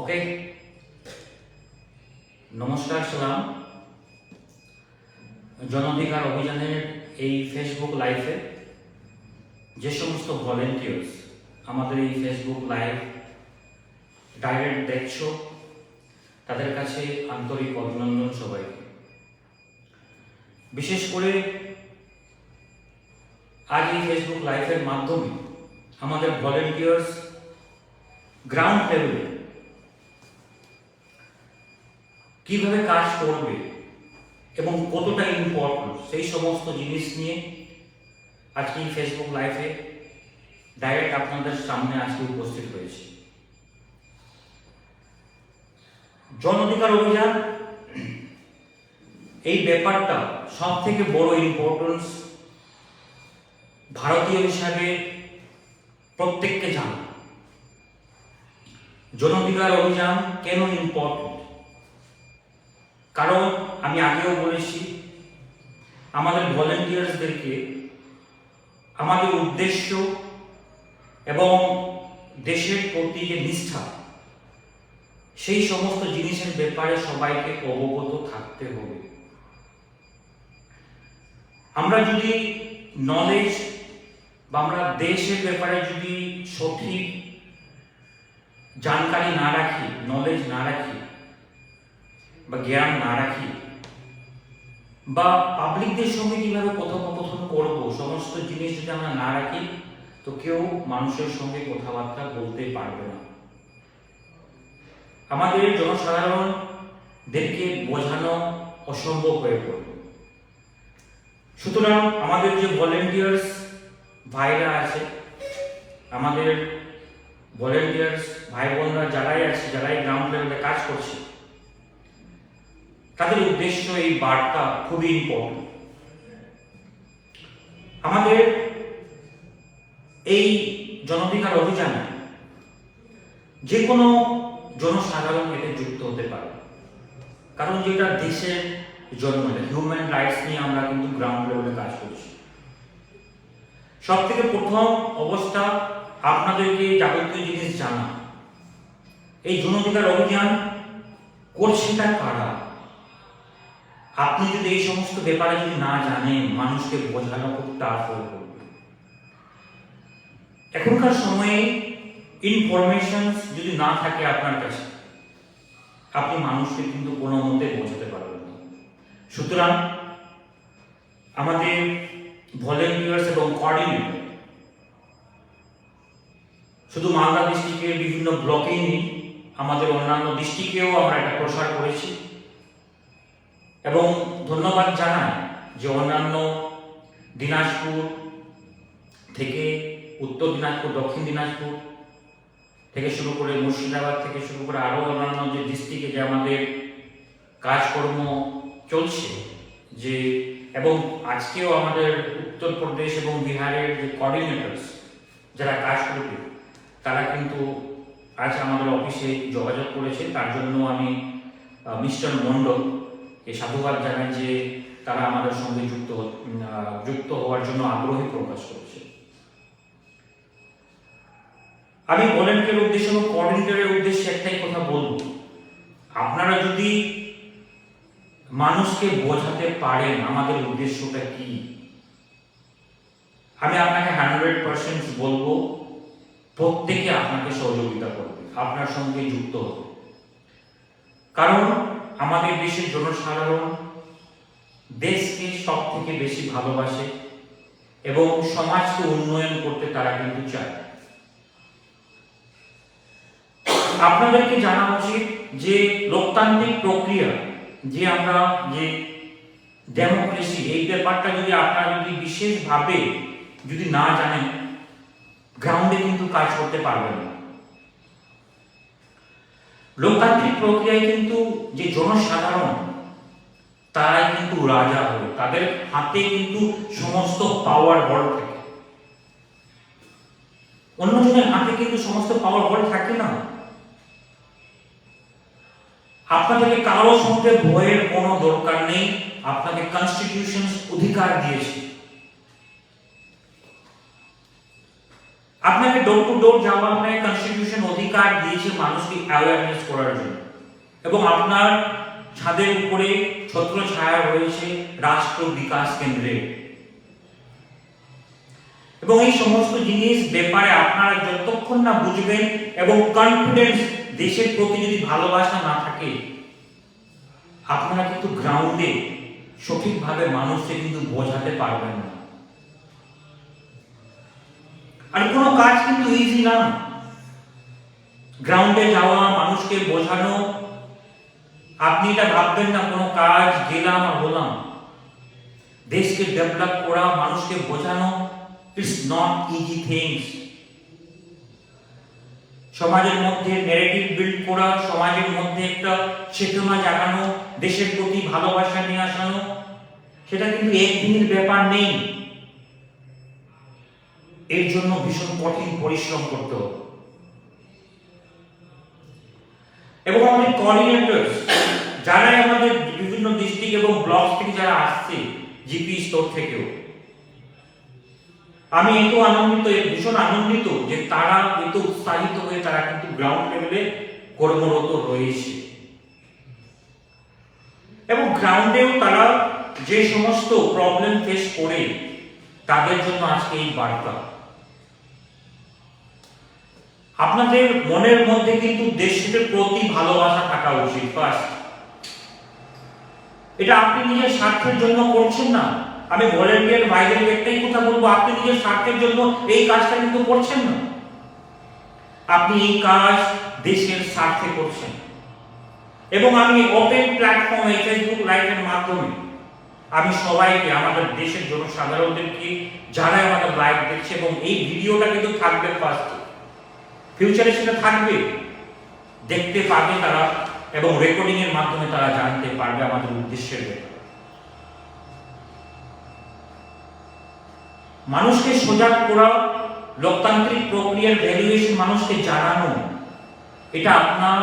ওকে নমস্কার, সালাম। জনাধিকার অভিযানের এই ফেসবুক লাইভে যে সমস্ত ভলেন্টিয়ার্স আমাদের এই ফেসবুক লাইভ ডাইরেক্ট দেখছ, তাদের কাছে আন্তরিক অভিনন্দন সবাইকে। বিশেষ করে আজ এই ফেসবুক লাইভের মাধ্যমে আমাদের ভলেন্টিয়ার্স গ্রাউন্ড লেভেলে কীভাবে কাজ করবে এবং কতটা ইম্পর্টেন্ট সেই সমস্ত জিনিস নিয়ে আজকে ফেসবুক লাইভে ডাইরেক্ট আপনাদের সামনে আজকে উপস্থিত হয়েছি। জন অধিকার অভিযান, এই ব্যাপারটা সব থেকে বড় ইম্পর্টেন্স ভারতীয় হিসাবে প্রত্যেককে জানা। জন অধিকার অভিযান কেন ইম্পর্টেন্ট কারণ আমি আগেও বলেছি, আমাদের ভলেন্টিয়ার্সদেরকে আমাদের উদ্দেশ্য এবং দেশের প্রতি যে নিষ্ঠা, সেই সমস্ত জিনিসের ব্যাপারে সবাইকে অবগত থাকতে হবে। আমরা যদি নলেজ বা আমরা দেশের ব্যাপারে যদি সঠিক জানকারি না রাখি নলেজ না রাখি বা জ্ঞান না রাখি, বা পাবলিকদের সঙ্গে কীভাবে কথোপকথন করব, সমস্ত জিনিস যদি আমরা না রাখি, তো কেউ মানুষের সঙ্গে কথাবার্তা বলতে পারবে না। আমাদের জনসাধারণদেরকে বোঝানো অসম্ভব হয়ে পড়বে সুতরাং আমাদের যে ভলেন্টিয়ার্স ভাইরা আছে, আমাদের ভলেন্টিয়ার্স ভাই বোনরা যারাই আছে, যারাই গ্রাউন্ড লেভেলে কাজ করছে তাদের উদ্দেশ্য এই বার্তা খুবই ইম্পর্টেন্ট আমাদের এই জনধিকার অভিযানে যে কোনো জনসাধারণ এতে যুক্ত হতে পারে। কারণ যেটা দেশের জন্য হিউম্যান রাইটস নিয়ে আমরা কিন্তু গ্রাউন্ড লেভেলে কাজ করছি। সব থেকে প্রথম অবস্থা আপনাদেরকে যাবতীয় জিনিস জানা। এই জনধিকার অভিযান করছেটা কারা? আপনি যদি এই সমস্ত ব্যাপারে যদি না জানেন, মানুষকে বোঝানো খুব টাফ হয়ে পড়বে। এখনকার সময়ে ইনফরমেশন যদি না থাকে আপনার কাছে, আপনি মানুষকে কিন্তু কোনো মতে বোঝাতে পারবেন না। সুতরাং আমাদের ভলেন্টিয়ার্স এবং কোঅর্ডিনেটর শুধু মালদা ডিস্ট্রিক্টের বিভিন্ন ব্লকেই নেই, আমাদের অন্যান্য ডিস্ট্রিক্টেও আমরা এটা প্রসার করেছি। এবং ধন্যবাদ জানাই যে অন্যান্য দিনাজপুর থেকে উত্তর দিনাজপুর, দক্ষিণ দিনাজপুর থেকে শুরু করে মুর্শিদাবাদ থেকে শুরু করে আরও অন্যান্য যে ডিস্ট্রিক্টে যে আমাদের কাজকর্ম চলছে, যে এবং আজকেও আমাদের উত্তরপ্রদেশ এবং বিহারের যে কোঅর্ডিনেটরস যারা কাজ করবে, তারা কিন্তু আজ আমাদের অফিসে যোগাযোগ করেছে। তার জন্য আমি মিস্টার মণ্ডল এই সাধুবাদ জানাই যে তারা আমাদের সঙ্গে যুক্ত যুক্ত হওয়ার জন্য আগ্রহী প্রকাশ করছে। আমি ভলেন্টিয়ার উদ্দেশ্যে এবং কোঅর্ডিনেটরের উদ্দেশ্যে একটাই কথা বলব। আপনারা যদি মানুষকে বোঝাতে পারেন আমাদের উদ্দেশ্যটা কি, আমি আপনাকে হান্ড্রেড পার্সেন্ট বলব, প্রত্যেকে আপনাকে সহযোগিতা করবে, আপনার সঙ্গে যুক্ত হবে। কারণ আমাদের দেশের জনসাধারণ দেশকে সব থেকে বেশি ভালোবাসে এবং সমাজকে উন্নয়ন করতে তারা কিন্তু চায়। আপনাদেরকে জানা উচিত যে লোকতান্ত্রিক প্রক্রিয়া যে আমরা যে ডেমোক্রেসি, এই ব্যাপারটা যদি আপনারা যদি বিশেষভাবে যদি না জানেন গ্রাউন্ডে কিন্তু কাজ করতে পারবেন না। লোকতান্ত্রিক প্রক্রিয়ায় কিন্তু যে জনসাধারণ, তারাই কিন্তু রাজা হয়, তাদের হাতে কিন্তু সমস্ত পাওয়ার বল থাকে। অন্যজনের হাতে কিন্তু সমস্ত পাওয়ার বল থাকে না। আপনাদেরকে কারও সঙ্গে ভয়ের কোনো দরকার নেই, আপনাকে কনস্টিটিউশন অধিকার দিয়েছে। আপনাকে ডোর টু ডোর আপনাকে কনস্টিটিউশন অধিকার দিয়েছে মানুষকে অ্যাওয়ারনেস করার জন্য। এবং আপনার ছাদের উপরে ছত্র ছায়া রয়েছে রাষ্ট্র বিকাশ কেন্দ্রে। এবং এই সমস্ত জিনিস ব্যাপারে আপনারা যতক্ষণ না বুঝবেন এবং কনফিডেন্স দেশের প্রতি যদি ভালোবাসা না থাকে, আপনারা কিন্তু গ্রাউন্ডে সঠিকভাবে মানুষকে কিন্তু বোঝাতে পারবেন না। আর কোনো কাজ কিন্তু ইজি না। গ্রাউন্ডে যাওয়া, মানুষকে বোঝানো, আপনি এটা ভাববেন না, কোনো কাজ গেলাম আর হলাম। দেশকে ডেভেলপ করা, মানুষকে বোঝানো ইটস নট ইজি থিংস সমাজের মধ্যে নেগেটিভ বিল্ড করা, সমাজের মধ্যে একটা চেতনা জাগানো, দেশের প্রতি ভালোবাসা নিয়ে আসানো, সেটা কিন্তু একদিনের ব্যাপার নেই। এর জন্য ভীষণ কঠিন পরিশ্রম করতে এবং আমাদের কোঅর্ডিনেটর্স যারা আমাদের বিভিন্ন ডিস্ট্রিক্ট এবং ব্লক থেকে যারা আসছে জিপি স্তর থেকেও। আমি এত আনন্দিত ভীষণ আনন্দিত যে তারা এত উৎসাহিত হয়ে তারা কিন্তু গ্রাউন্ড লেভেলে কর্মরত রয়েছে। এবং গ্রাউন্ডেও তারা যে সমস্ত প্রবলেম ফেস করে, তাদের জন্য আজকে এই বার্তা। আপনাদের মনের মধ্যে কিন্তু দেশের প্রতি ভালোবাসা থাকা উচিত ফার্স্ট এটা আপনি নিজের স্বার্থের জন্য করছেন না। আমি ভলেন্টিয়ার ভাইদের একটাই কথা বলব, আপনি নিজের স্বার্থের জন্য এই কাজটা কিন্তু করছেন না। আপনি এই কাজ দেশের স্বার্থে করছেন। এবং আমি ওপেন প্ল্যাটফর্ম ফেসবুক লাইভের মাধ্যমে আমি সবাইকে, আমাদের দেশের জনসাধারণদেরকে যারা আমাদের লাইভ দেখছে এবং এই ভিডিওটা কিন্তু থাকবে ফার্স্ট ফিউচারে সেটা থাকবে। দেখতে পাবে তারা এবং রেকর্ডিং এর মাধ্যমে তারা জানতে পারবে আমাদের উদ্দেশ্যের মানুষকে সজাগ করা, লোকতান্ত্রিক প্রক্রিয়ার ভ্যালুয়েশন মানুষকে জানানো, এটা আপনার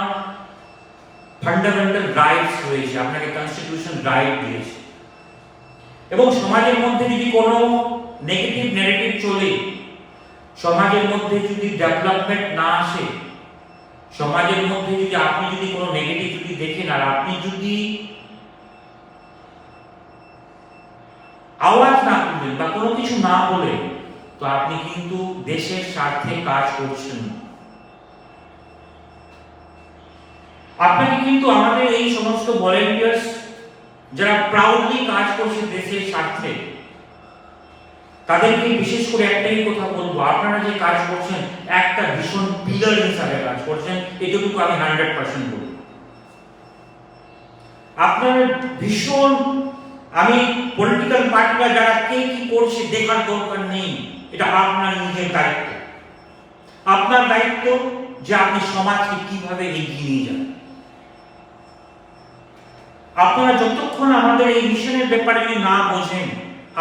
ফান্ডামেন্টাল রাইটস রয়েছে, আপনাকে কনস্টিটিউশন রাইট দিয়েছে। এবং সমাজের মধ্যে যদি কোনো নেগেটিভ নেগেটিভ চলে সমাজের মধ্যে যদি ডেভেলপমেন্ট না আসে, সমাজের মধ্যে যদি আপনি যদি কোনো নেগেটিভ যদি দেখেন, আর আপনি যদি আওয়াজ না তুলবেন বা কোনো কিছু না বলে তো আপনি কিন্তু দেশের স্বার্থে কাজ করছেন আপনাকে কিন্তু আমাদের এই সমস্ত ভলেন্টিয়ার্স যারা প্রাউডলি কাজ করছে দেশের স্বার্থে তাদেরকে বিশেষ করে একটাই কথা বলব, আপনারা যে কাজ করছেন, একটা ভীষণ পিলার হিসাবে কাজ করছেন এটুকু আমি হান্ড্রেড পার্সেন্ট বলব আপনার ভীষণ, আমি পলিটিক্যাল পার্টিরা যারা কে কি করছে দেখার দরকার নেই, এটা আপনার নিজের দায়িত্ব। আপনার দায়িত্ব যে আপনি সমাজকে কীভাবে এগিয়ে নিয়ে যান। আপনারা যতক্ষণ আমাদের এই মিশনের ব্যাপারে না বোঝেন,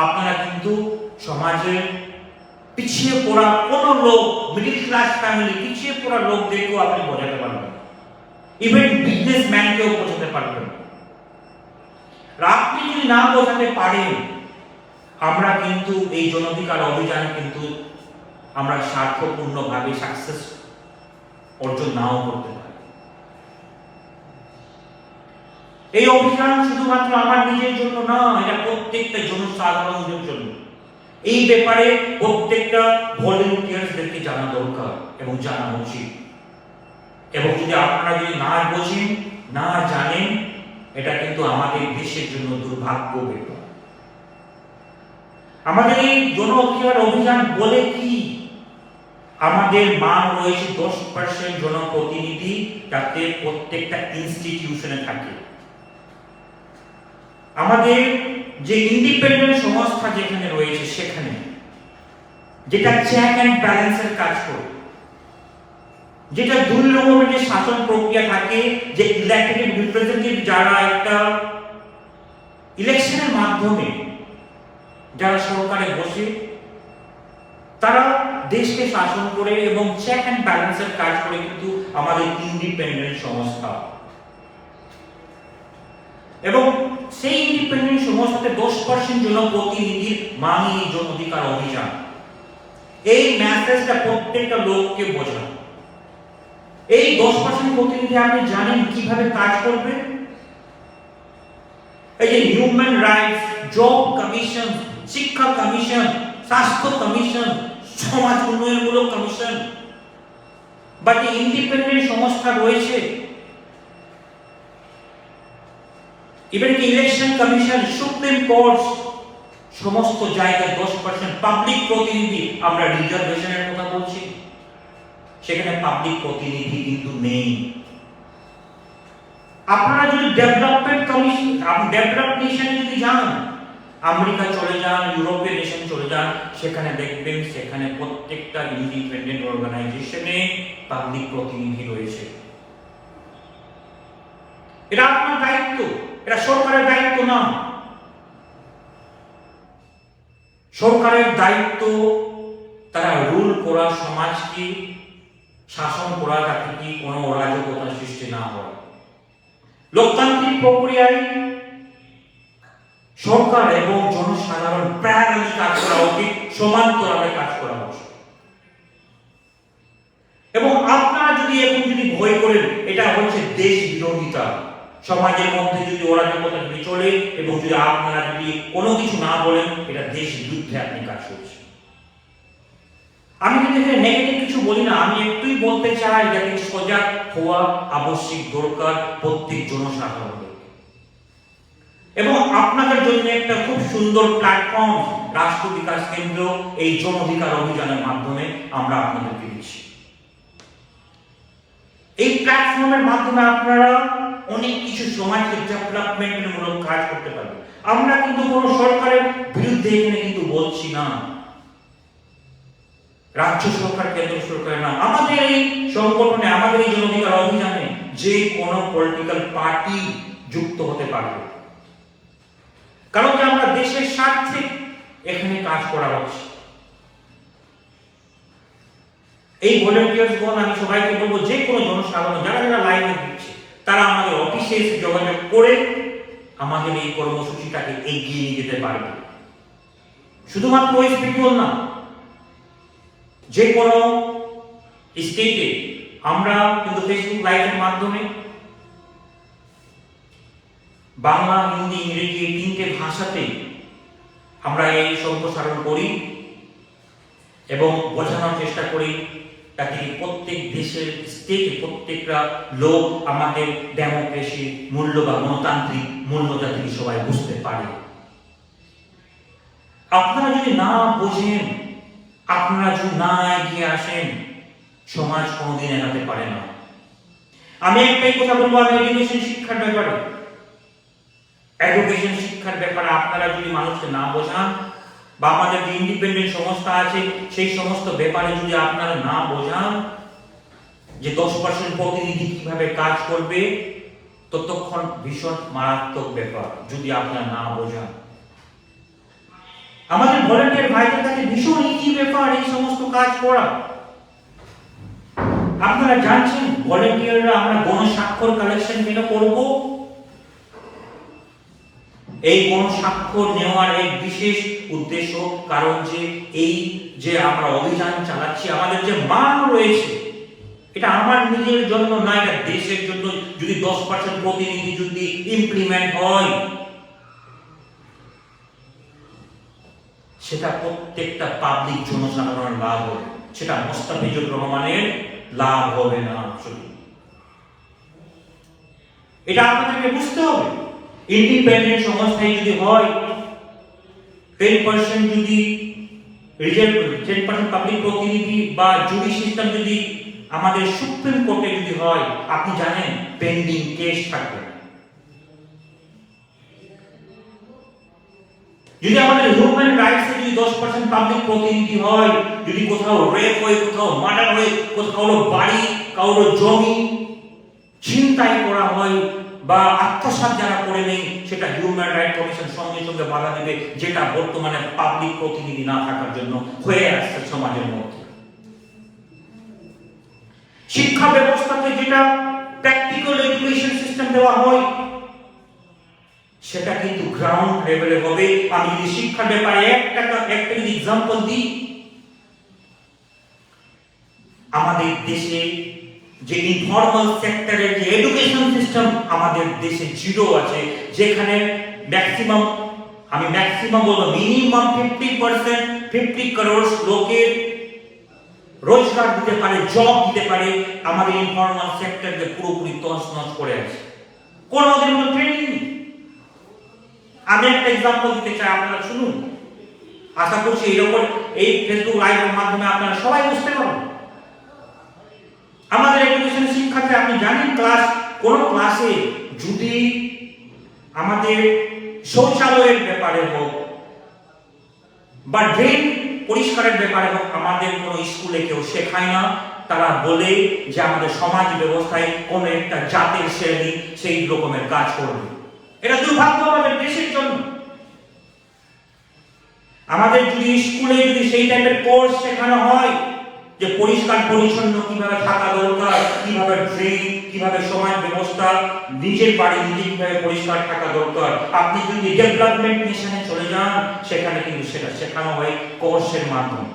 আপনারা কিন্তু সমাজের পিছিয়ে পড়া কোনো লোক মিডিল ক্লাস ফ্যামিলি পিছিয়ে পড়া লোকদেরকেও আপনি বোঝাতে পারবেন। ইভেন বিজনেস ম্যানকেও বোঝাতে পারবেন। আপনি যদি না বোঝাতে পারেন আমরা কিন্তু এই জনধিকার অভিযান কিন্তু আমরা স্বার্থপূর্ণভাবে সাকসেস অর্জন নাও করতে পারি। এই অভিযান শুধুমাত্র আমার নিজের জন্য না, এটা প্রত্যেকটা জনসাধারণের জন্য। এই ব্যাপারে প্রত্যেকটা ভলেন্টিয়ার্সদেরকে জানা দরকার এবং জানা উচিত। এবং যদি আপনারা যদি না বোঝেন, না জানেন, এটা কিন্তু আমাদের দেশের জন্য দুর্ভাগ্য ব্যাপার। আমাদের এই জন অধিকার অভিযান বলে কি? আমাদের মান রয়েছে দশ পার্সেন্ট জনপ্রতিনিধি, যাতে প্রত্যেকটা ইনস্টিটিউশনে থাকে। আমাদের যে ইন্ডিপেন্ডেন্ট সংস্থা যেখানে রয়েছে সেখানে, যেটা চেক অ্যান্ড ব্যালেন্সের কাজ করে, যেটা দুই রকমের যে শাসন প্রক্রিয়া থাকে, যে ইলেকটেড রিপ্রেজেন্টেটিভ যারা একটা ইলেকশনের মাধ্যমে যারা সরকারে বসে, তারা দেশকে শাসন করে এবং চেক অ্যান্ড ব্যালেন্সের কাজ করে কিন্তু আমাদের ইন্ডিপেন্ডেন্ট সংস্থা। এবং সেই ইন্ডিপেন্ডেন্ট সংস্থাতে দশ পার্সেন্ট জনপ্রতিনিধির মানি এই জন অধিকার অভিযান। এই মেসেজটা প্রত্যেকটা লোককে বোঝানো। এই দশ পার্সেন্ট প্রতিনিধি আপনি জানেন কীভাবে কাজ করবে? এই যে হিউম্যান রাইটস জব কমিশন শিক্ষা কমিশন স্বাস্থ্য কমিশন সমাজ উন্নয়নমূলক কমিশন বা ইন্ডিপেন্ডেন্ট সংস্থা রয়েছে ইভেন কি ইলেকশন কমিশন সুপ্রিম কোর্ট সমস্ত জায়গায় দশ পার্সেন্ট পাবলিক প্রতিনিধি আমরা রিজার্ভেশনের কথা বলছি। সেখানে পাবলিক প্রতিনিধি কিন্তু নেই। আপনারা যদি ডেভেলপমেন্ট কমিশন ডেভেলপ নেশন যদি যান, আমেরিকা চলে যান, ইউরোপীয় নেশন চলে যান, সেখানে দেখবেন সেখানে প্রত্যেকটা ইন্ডিপেন্ডেন্ট অর্গানাইজেশনে পাবলিক প্রতিনিধি রয়েছে। এটা আপনার দায়িত্ব। এটা সরকারের দায়িত্ব না। সরকারের দায়িত্ব তারা রুল করা, সমাজকে শাসন করা, যাতে কি কোনো অরাজকতা সৃষ্টি না হয়। লোকতান্ত্রিক প্রক্রিয়ায় সরকার এবং জনসাধারণ প্যারালি কাজ করা উচিত সমান্তরালে কাজ করা উচিত। এবং আপনারা যদি এখন যদি ভয় করেন, এটা হচ্ছে দেশ বিরোধিতা। সমাজের মধ্যে যদি অরাজকতা যদি বিচলে এবং যদি আপনারা যদি কোনো কিছু না বলেন, এটা দেশ বিরুদ্ধে আপনি কাজ করছেন। আমি কিন্তু এখানে নেগেটিভ কিছু বলি না, আমি একটুই বলতে চাই যাতে সজাগ হওয়া আবশ্যিক দরকার প্রত্যেক জনসাধারণের। এবং আপনাদের জন্য একটা খুব সুন্দর প্ল্যাটফর্ম রাষ্ট্র বিকাশ কেন্দ্র, এই জন অধিকার অভিযানের মাধ্যমে আমরা আপনাদেরকে দিচ্ছি। এই প্ল্যাটফর্মের মাধ্যমে আপনারা অনেক কিছু সমাজ ডেভেলপমেন্টের মূলক কাজ করতে পারবেন। আমরা কিন্তু কোনো সরকারের বিরুদ্ধে এখানে কিন্তু বলছি না। রাজ্য সরকার, কেন্দ্র সরকার না। আমাদের এই সংগঠনে, আমাদের এই জনঅধিকার অভিযানে যে কোনো পলিটিক্যাল পার্টি যুক্ত হতে পারবে। কারণ আমরা দেশের স্বার্থে এখানে কাজ করা হচ্ছে। এই ভলেন্টিয়ার্স গণ আমি সবাইকে বলব, যে কোনো জনসাধারণ, যারা যারা লাইনে দিচ্ছে তারা আমাদের অফিসে এসে যোগাযোগ করে আমাদের এই কর্মসূচিটাকে এগিয়ে নিয়ে যেতে পারবে। শুধুমাত্র ওয়েস্ট বেঙ্গল না, যে কোনো স্টেটে আমরা কিন্তু ফেসবুক লাইভের মাধ্যমে বাংলা, হিন্দি, ইংরেজি এই তিনটে ভাষাতে আমরা এই সম্প্রসারণ করি এবং বোঝানোর চেষ্টা করি। তাকে প্রত্যেক দেশের স্টেটে প্রত্যেকটা লোক আমাদের ডেমোক্রেসি মূল্য বা গণতান্ত্রিক মূল্যটা থেকে সবাই বুঝতে পারে। আপনারা যদি না বোঝেন, আপনারা যদি না এগিয়ে আসেন, সমাজ কোনোদিন এগাতে পারে না। আমি একটাই কথা বলব, আমি এডুকেশন শিক্ষার ব্যাপারে। এডুকেশন শিক্ষার ব্যাপারে আপনারা যদি মানুষকে না বোঝান বা আমাদের যে ইন্ডিপেন্ডেন্ট সংস্থা আছে, সেই সমস্ত ব্যাপারে যদি আপনারা না বোঝান, যে দশ পার্সেন্ট প্রতিনিধি কীভাবে কাজ করবে, ততক্ষণ ভীষণ মারাত্মক ব্যাপার, যদি আপনারা না বোঝান। আমাদের ভলেন্টিয়ার ভাইদের কাছে ভীষণ ইজি ব্যাপার, এই সমস্ত কাজ করা। আপনারা জানছেন ভলেন্টিয়াররা আমরা গণস্বাক্ষর কালেকশন কেন করব। এই গণস্বাক্ষর নেওয়ার এক বিশেষ উদ্দেশ্য, কারণ যে এই যে আমরা অভিযান চালাচ্ছি, আমাদের যে মান রয়েছে, এটা আমার নিজের জন্য না, এটা দেশের জন্য যদি দশ পার্সেন্ট প্রতিনিধি যদি ইমপ্লিমেন্ট হয়, সেটা প্রত্যেকটা পাবলিক জনসাধারণের লাভ হবে, সেটা মোস্তাফিজুর রহমানের লাভ হবে না এটা আপনাদেরকে বুঝতে হবে। ইন্ডিপেন্ডেন্ট সংস্থায় যদি হয় টেন পার্সেন্ট যদি রিজার্ভ টেন পার্সেন্ট পাবলিক প্রতিনিধি বা জুরি সিস্টেম যদি আমাদের সুপ্রিম কোর্টে যদি হয়, আপনি জানেন পেন্ডিং কেস থাকবে। যদি আমাদের হিউম্যান রাইটস যদি দশ পার্সেন্ট পাবলিক প্রতিনিধি হয়, যদি কোথাও রেপ হয়, কোথাও মার্ডার হয়, কোথাও বাড়ি কারোর জমি ছিনতাই করা হয় বা আত্মসাৎ যারা করে নেই, সেটা হিউম্যান রাইট কমিশন সঙ্গে সঙ্গে বাধা দেবে, যেটা বর্তমানে পাবলিক প্রতিনিধি না থাকার জন্য হয়ে আসছে সমাজের মধ্যে। শিক্ষা ব্যবস্থাতে যেটা প্র্যাকটিক্যাল এডুকেশন সিস্টেম দেওয়া হয়, সেটা কিন্তু গ্রাউন্ড লেভেলে হবে। আমি যদি শিক্ষার ব্যাপারে একটা একটা যদি এক্সাম্পল দিই, আমাদের দেশে যে ইনফর্মাল সেক্টরের যে এডুকেশন সিস্টেম আমাদের দেশে জিরো আছে, যেখানে ম্যাক্সিমাম আমি ম্যাক্সিমাম বলব minimum fifty percent fifty crore লোকের রোজগার দিতে পারে জব দিতে পারে, আমাদের ইনফর্মাল সেক্টরকে পুরোপুরি তছনছ করে আছে। কোন ওদের মতো ট্রেনিং নেই। আমি একটা এক্সাম্পল দিতে চাই, আপনারা শুনুন। আশা করছি এরকম এই ফেসবুক লাইভের মাধ্যমে আপনারা সবাই বুঝতে পারবেন। আমাদের এডুকেশন শিক্ষাতে আপনি জানেন ক্লাস কোন ক্লাসে যদি আমাদের শৌচালয়ের ব্যাপারে হোক বা ড্রেন পরিষ্কারের ব্যাপারে হোক, আমাদের কোনো স্কুলে কেউ শেখায় না। তারা বলে যে আমাদের সমাজ ব্যবস্থায় কোনো একটা জাতের শ্রেণি সেই রকমের কাজ করবে। এটা দুর্ভাগ্য আমাদের দেশের জন্য। আমাদের যদি স্কুলে যদি সেই টাইপের কোর্স শেখানো হয় যে পরিষ্কার পরিচ্ছন্ন কীভাবে থাকা দরকার, কীভাবে ড্রেন কীভাবে সমাজ ব্যবস্থা, নিজের বাড়ি নিজে কীভাবে পরিষ্কার থাকা দরকার। আপনি যদি ডেভেলপমেন্ট মিশনে চলে যান, সেখানে কিন্তু সেটা শেখানো হয় কোর্সের মাধ্যমে।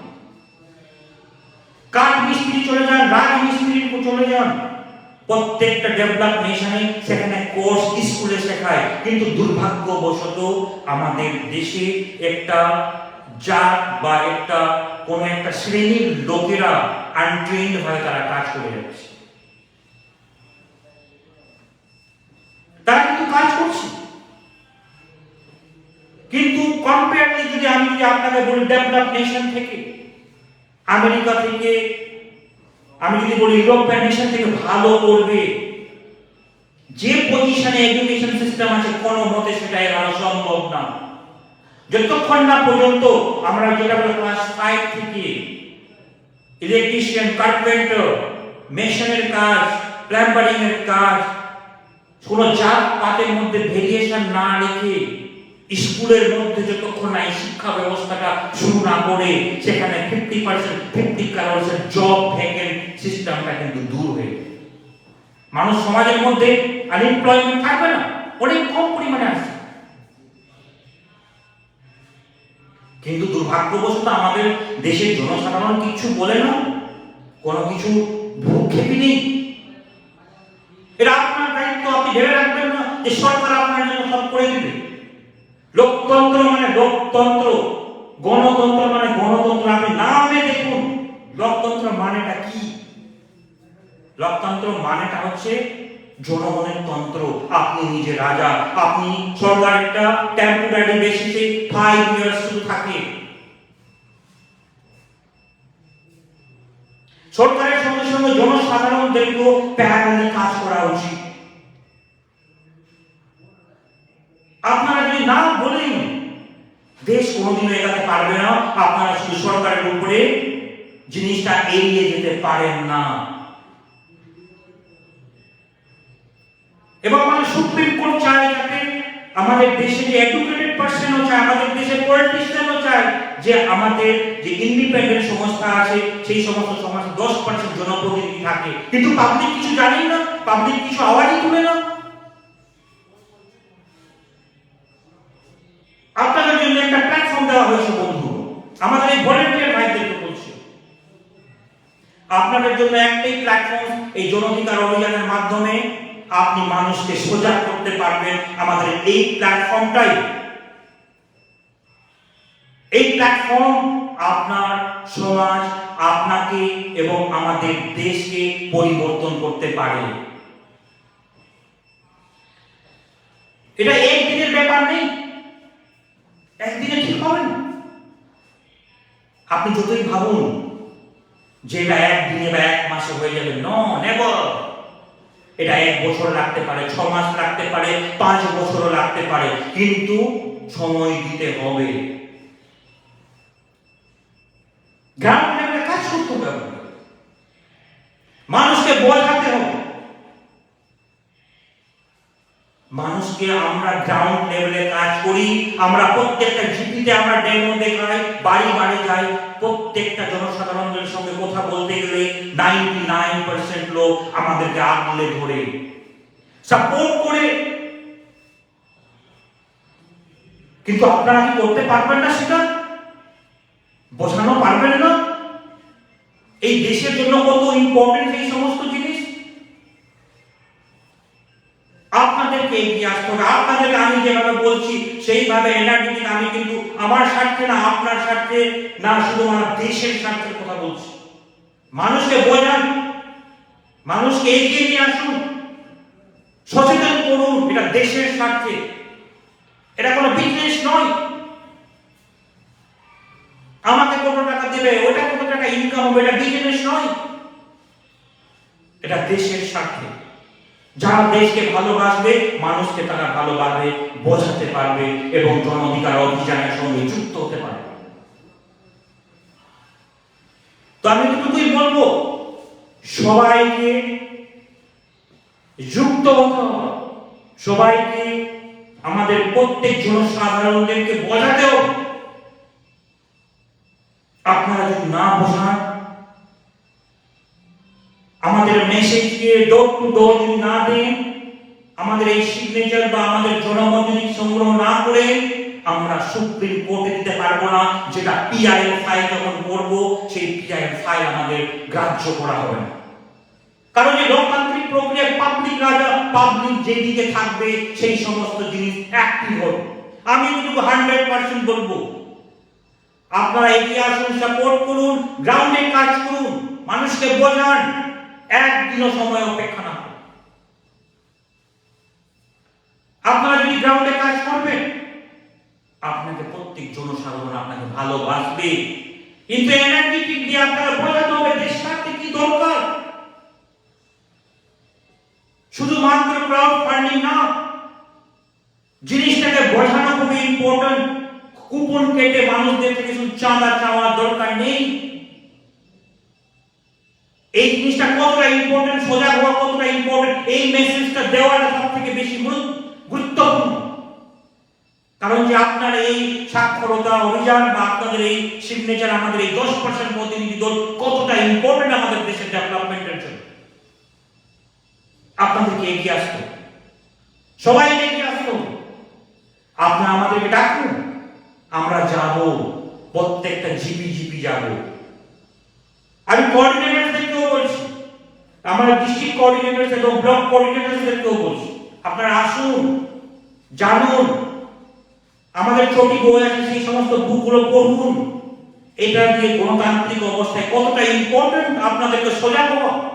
কাঠ মিস্ত্রি চলে যান রাজ মিস্ত্রি চলে যান, প্রত্যেকটা ডেভেলপ নেশনে সেখানে কোর্স স্কুলে শেখায়। কিন্তু দুর্ভাগ্যবশত আমাদের দেশে একটা জাত বা একটা কোন একটা শ্রেণির লোকেরা আনট্রেন্ড হয়ে তারা কাজ করে যাচ্ছে। তারা কিন্তু কাজ করছে। কিন্তু কম্পেয়ারলি যদি আমি যদি আপনাকে বলি ডেভেলপ নেশন থেকে, আমেরিকা থেকে, আমি যদি বলি ইউরোপিয়ান নেশন থেকে ভালো করবে, যে পজিশনে এডুকেশন সিস্টেম আছে কোনো মতে সেটা এড়ানো সম্ভব না। যতক্ষণ না পর্যন্ত আমরা যেটা বলে ক্লাস ফাইভ থেকে ইলেকট্রিশিয়ান কার্পেন্টার মেশনের কাজ প্লাম্বারিং এর কাজ, কোনো জাত পাতের মধ্যে ভেরিয়েশন না রেখে স্কুলের মধ্যে যতক্ষণ না এই শিক্ষা ব্যবস্থাটা শুরু না করে, সেখানে fifty percent fifty percent job vacant সিস্টেমটা কিন্তু দূর হয়ে। মানুষ সমাজের মধ্যে আনএমপ্লয়মেন্ট থাকবে না অনেক কম দুর্ভাগ্যবশত আমাদের দেশের জনসাধারণ কিছু বলে না, কোনো কিছু ভূক্ষেপই নেই। এটা আপনার দায়িত্ব, আপনি ভেবে রাখবেন না যে সরকার আপনার জন্য সব করে দিবে। লোকতন্ত্র মানে লোকতন্ত্র, গণতন্ত্র মানে গণতন্ত্র। আপনি নামে দেখুন, লোকতন্ত্র মানেটা কি? লোকতন্ত্র মানেটা হচ্ছে জনগণের তন্ত্র। আপনি নিজে রাজা, আপনি সরকার একটা টেম্পোরারি বেসিসে ফাইভ ইয়ার্স থাকে। সরকারের সঙ্গে সঙ্গে জনসাধারণদেরকেও প্যারালি কাজ করা উচিত। আপনারা যদি না বলেন, দেশ কোনোদিনও এগাতে পারবে না। আপনারা শুধু সরকারের উপরে জিনিসটা এড়িয়ে যেতে পারেন না। এবং আমাদের সুপ্রিম কোর্ট চায় যাতে আমাদের দেশে যে এডুকেটেড পার্সনও চায়, আমাদের দেশে পলিটিশিয়ানও চায়, যে আমাদের যে ইন্ডিপেন্ডেন্ট সংস্থা আছে, সেই সমস্ত সংস্থা দশ পার্সেন্ট জনপ্রতিনিধি থাকে। কিন্তু পাবলিক কিছু জানেই না পাবলিক কিছু আওয়াজই তুলে না। আপনাদের জন্য একটা প্ল্যাটফর্ম দেওয়া হয়েছে, বন্ধু। আমাদের এই ভলেন্টিয়ার ভাইদেরকে বলছি। আপনাদের জন্য একটাই প্ল্যাটফর্ম এই জনধিকার অভিযানের মাধ্যমে আপনি মানুষকে সোজা করতে পারবেন। আমাদের এই প্ল্যাটফর্মটাই এই প্ল্যাটফর্ম আপনার সমাজ, আপনাকে এবং আমাদের দেশকে পরিবর্তন করতে পারে। এটা একদিনের ব্যাপার নেই। একদিনে ঠিক হবে না। আপনি যতই ভাবুন যে এটা একদিনে বা এক মাসে হয়ে যাবে। ন নেভার এটা এক বছর লাগতে পারে, ছ মাস লাগতে পারে, পাঁচ বছরও লাগতে পারে, কিন্তু সময় দিতে হবে। গ্রাম লেভেলে কাজ করতে হবে মানুষকে বোঝাতে হবে। মানুষকে আমরা গ্রাউন্ড লেভেলে কাজ করি, আমরা প্রত্যেকটা জিপিতে আমরা ডেমো দেখাই, বাড়ি বাড়ি যাই, প্রত্যেকটা জনসাধারণদের সঙ্গে কথা বলতে গেলে নাইনটি নাইন পার্সেন্ট লোক আমাদেরকে আগলে ধরে। সাপোর্ট করে। কিন্তু আপনারা কি করতে পারবেন না সেটা? বোঝানো পারবেন না। এই দেশের জন্য কত ইম্পর্টেন্ট এই সমস্ত জিনিস? আপনাদেরকে এগিয়ে আসতে হবে। আপনাদেরকে আমি যেভাবে বলছি, সেইভাবে এনার্জি আমি কিন্তু আমার স্বার্থে না, আপনার স্বার্থে না, শুধু আমার দেশের স্বার্থের কথা বলছি। মানুষকে বোঝান, মানুষকে এগিয়ে নিয়ে আসুন। সচেতন করুন, এটা দেশের স্বার্থে। এটা কোনো বিজনেস নয়। আমাকে কত টাকা দেবে, ওটা কত টাকা ইনকাম হবে, এটা বিজনেস নয়। এটা দেশের স্বার্থে। যারা দেশকে ভালোবাসবে, মানুষকে তারা ভালোবাসবে বোঝাতে পারবে এবং জন অধিকার অভিযানের সঙ্গে যুক্ত হতে পারবে। তো আমি বলব সবাইকে যুক্ত হতে হবে। সবাইকে আমাদের প্রত্যেক জনসাধারণদেরকে বোঝাতে হবে। আপনারা যদি না বোঝান, আমাদের মেসেজকে ডোর টু ডোর যদি না দেন, আমাদের এই সিগনেচার বা আমাদের জনমত যদি সংগ্রহ না করে, আমরা সুপ্রিম কোর্টে দিতে পারব না, যেটা পিআইএল ফাইল যখন করব, সেই পিআইএল ফাইল আমাদের গ্রাহ্য করা হবে না। কারণ এই লোকতান্ত্রিক প্রক্রিয়া পাবলিক রাজা পাবলিক যেদিকে থাকবে, সেই সমস্ত জিনিস অ্যাক্টিভ হবে। আমি কিন্তু হান্ড্রেড পার্সেন্ট বলব। আপনারা এগিয়ে আসুন সাপোর্ট করুন গ্রাউন্ডে কাজ করুন, মানুষকে বোঝান, একদিনও সময় অপেক্ষা না আপনারা যদি গ্রাউন্ডে কাজ করবেন, আপনাকে প্রত্যেক জনসাধারণ আপনাকে ভালোবাসবে। কিন্তু এনার্জেটিক দিয়ে আপনারা বোঝাতে হবে দেশ স্বার্থে কি দরকার? শুধুমাত্র ক্রাউড ফান্ডিং না, জিনিসটাকে বোঝানো খুবই ইম্পর্টেন্ট কুপন কেটে মানুষদের থেকে শুধু চাঁদা চাওয়ার দরকার নেই। এই জিনিসটা কতটা ইম্পর্টেন্ট সোজা হওয়া কতটা ইম্পর্টেন্ট এই মেসেজটা দেওয়াটা সব থেকে বেশি গুরুত্বপূর্ণ। কারণ যে আপনার এই সাক্ষরতা অভিযান বা আপনাদের এই সিগনেচার আমাদের এই দশ পার্সেন্ট প্রতিনিধি দল কতটা ইম্পর্টেন্ট আমাদের দেশের ডেভেলপমেন্টের জন্য আপনাদেরকে এগিয়ে আসতে। সবাই এগিয়ে আসতে। আপনারা আমাদেরকে ডাকুন। আমরা যাব, প্রত্যেকটা জিপি জিপি যাব। আমি কোঅর্ডিনেটরদেরকেও বলছি। আমার ডিস্ট্রিক্ট কোঅর্ডিনেটর এবং ব্লক কোঅর্ডিনেটরদেরকেও বলছি। আপনারা আসুন, জানুন। আমাদের ছবি বই আছে, সেই সমস্ত বুকগুলো পড়ুন। এটা দিয়ে গণতান্ত্রিক অবস্থায় কতটা ইম্পর্টেন্ট আপনাদেরকে সোজা হওয়া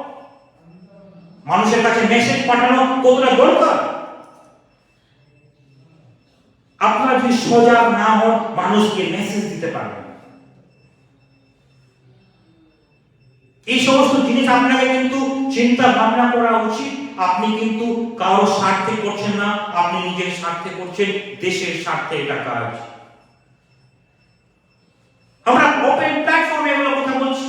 মানুষের কাছে মেসেজ পাঠানো কতটা দরকার? আপনারা যদি সজাগ না হন মানুষকে মেসেজ দিতে পারবেন এই সমস্ত জিনিস আপনাকে কিন্তু চিন্তা ভাবনা করা উচিত। আপনি কিন্তু কারও স্বার্থে করছেন না, আপনি নিজের স্বার্থে করছেন, দেশের স্বার্থে এটা কাজ আমরা ওপেন প্ল্যাটফর্মে এগুলো কথা বলছি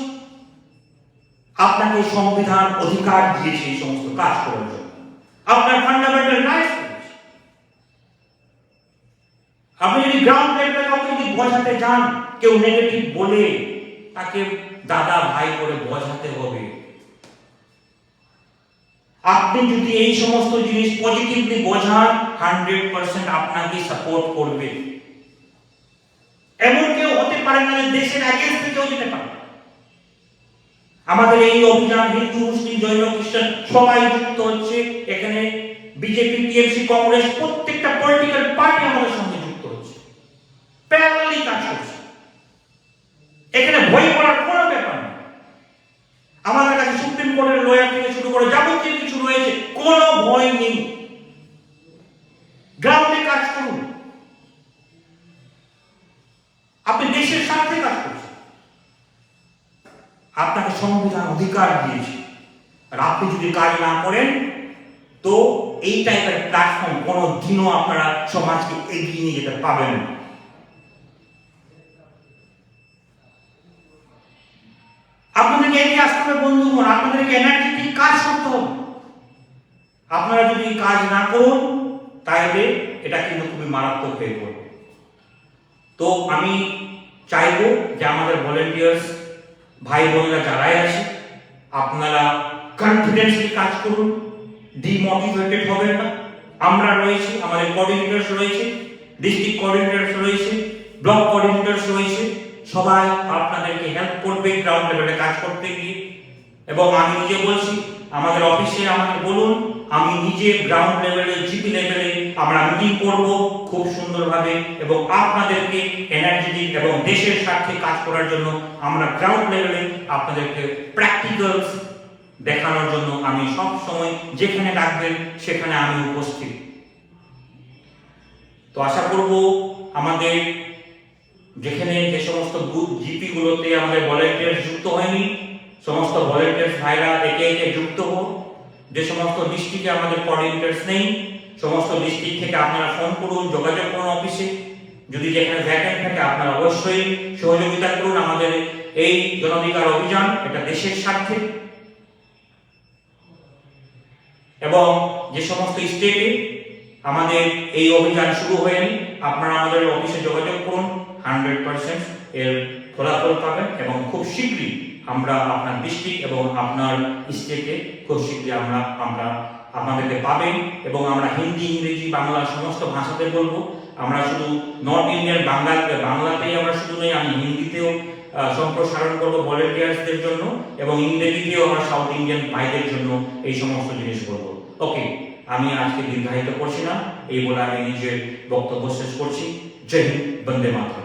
আপনাকে সংবিধান অধিকার দিয়েছে এই সমস্ত কাজ করার জন্য। আপনার ফান্ডামেন্টাল রাইটস আপনি যদি গ্রাউন্ড লেভেলে কাউকে যদি বোঝাতে যান কেউ নেগেটিভ বলে তাকে দাদা, ভাই করে বোঝাতে হবে। আপনি যদি এই সমস্ত জিনিস পজিটিভলি বোঝান হান্ড্রেড পার্সেন্ট আপনাকে সাপোর্ট করবে। এমন কেউ হতে পারে না দেশের অ্যাগেন্স্টে কেউ যেতে পারে। আমাদের এই অভিযান, হিন্দু, মুসলিম, জৈন, খ্রিস্টান, সবাই যুক্ত হচ্ছে। এখানে বিজেপি, টিএমসি, কংগ্রেস প্রত্যেকটা পলিটিক্যাল পার্টি আমাদের সঙ্গে যুক্ত হচ্ছে। প্যারালি কাজ করছে। এখানে ভয় করার কোনো ব্যাপার নেই আমাদের কাছে সুপ্রিম কোর্টের লয়ার থেকে শুরু করে যাবতীয় কিছু রয়েছে কোনো ভয় নেই গ্রাউন্ডে কাজ করুন আপনি দেশের স্বার্থে কাজ করছেন আপনাকে সংবিধান অধিকার দিয়েছে আর আপনি যদি কাজ না করেন তো এই টাইপের প্ল্যাটফর্ম কোনো দিনও আপনারা সমাজকে এগিয়ে নিয়ে যেতে পাবেন আপনাদেরকে এগিয়ে আসতে হবে, বন্ধুগণ। আপনাদেরকে এনার্জেটিক কাজ করতে হবে। আপনারা যদি কাজ না করুন, তাহলে এটা কিন্তু খুবই মারাত্মক হয়ে পড়বে। তো আমি চাইব যে আমাদের ভলেন্টিয়ার্স ভাই বোনেরা যারাই আছে, আপনারা কনফিডেন্সলি কাজ করুন। ডিমোটিভেটেড হবেন না। আমরা রয়েছি, আমাদের কোঅর্ডিনেটরস রয়েছে ডিস্ট্রিক্ট কোঅর্ডিনেটরস রয়েছে ব্লক কোঅর্ডিনেটরস রয়েছে। সবাই আপনাদেরকে হেল্প করবে গ্রাউন্ড লেভেলে কাজ করতে গিয়ে। এবং আমি নিজে বলছি, আমাদের অফিসে আমাকে বলুন, আমি নিজে গ্রাউন্ড লেভেলে জিপি লেভেলে আমরা মিটিং করব খুব সুন্দরভাবে। এবং আপনাদেরকে এনার্জেটিক এবং দেশের স্বার্থে কাজ করার জন্য আমরা গ্রাউন্ড লেভেলে আপনাদেরকে প্র্যাকটিক্যালস দেখানোর জন্য আমি সব সময় যেখানে ডাকবেন, সেখানে আমি উপস্থিত। তো আশা করব আমাদের যেখানে যে সমস্ত বুথ জিপি গুলোতে আমাদের ভলেন্টিয়ার যুক্ত হয়নি, সমস্ত ভলেন্টিয়ার ভাইরা একে একে যুক্ত হোক যে সমস্ত ডিস্ট্রিক্টে আমাদের কোঅর্ডিনেটরস নেই, সমস্ত ডিস্ট্রিক্ট থেকে আপনারা ফোন করুন, যোগাযোগ করুন অফিসে যদি যেখানে ভ্যাকেন্ট থাকে, আপনারা অবশ্যই সহযোগিতা করুন আমাদের এই জনাধিকার অভিযান, এটা দেশের স্বার্থে। এবং যে সমস্ত স্টেটে আমাদের এই অভিযান শুরু হয়নি, আপনারা আমাদের অফিসে যোগাযোগ করুন হান্ড্রেড পার্সেন্ট এর ফলাফল পাবেন এবং খুব শীঘ্রই আমরা আপনার ডিস্ট্রিক্ট এবং আপনার স্টেটে খুব শীঘ্রই আমরা আমরা আপনাদেরকে পাবেন এবং আমরা হিন্দি, ইংরেজি, বাংলা সমস্ত ভাষাতে বলব। আমরা শুধু নর্থ ইন্ডিয়ান বাংলা বাংলাতেই আমরা শুধু নই, আমি হিন্দিতেও সম্প্রসারণ করব ভলেন্টিয়ার্সদের জন্য এবং ইংরেজিতেও আমরা সাউথ ইন্ডিয়ান ভাইদের জন্য এই সমস্ত জিনিস করব ওকে আমি আজকে দীর্ঘায়িত করছি না, এই বলে আমি নিজের বক্তব্য শেষ করছি। জয় হিন্দ, বন্দে মাতরম।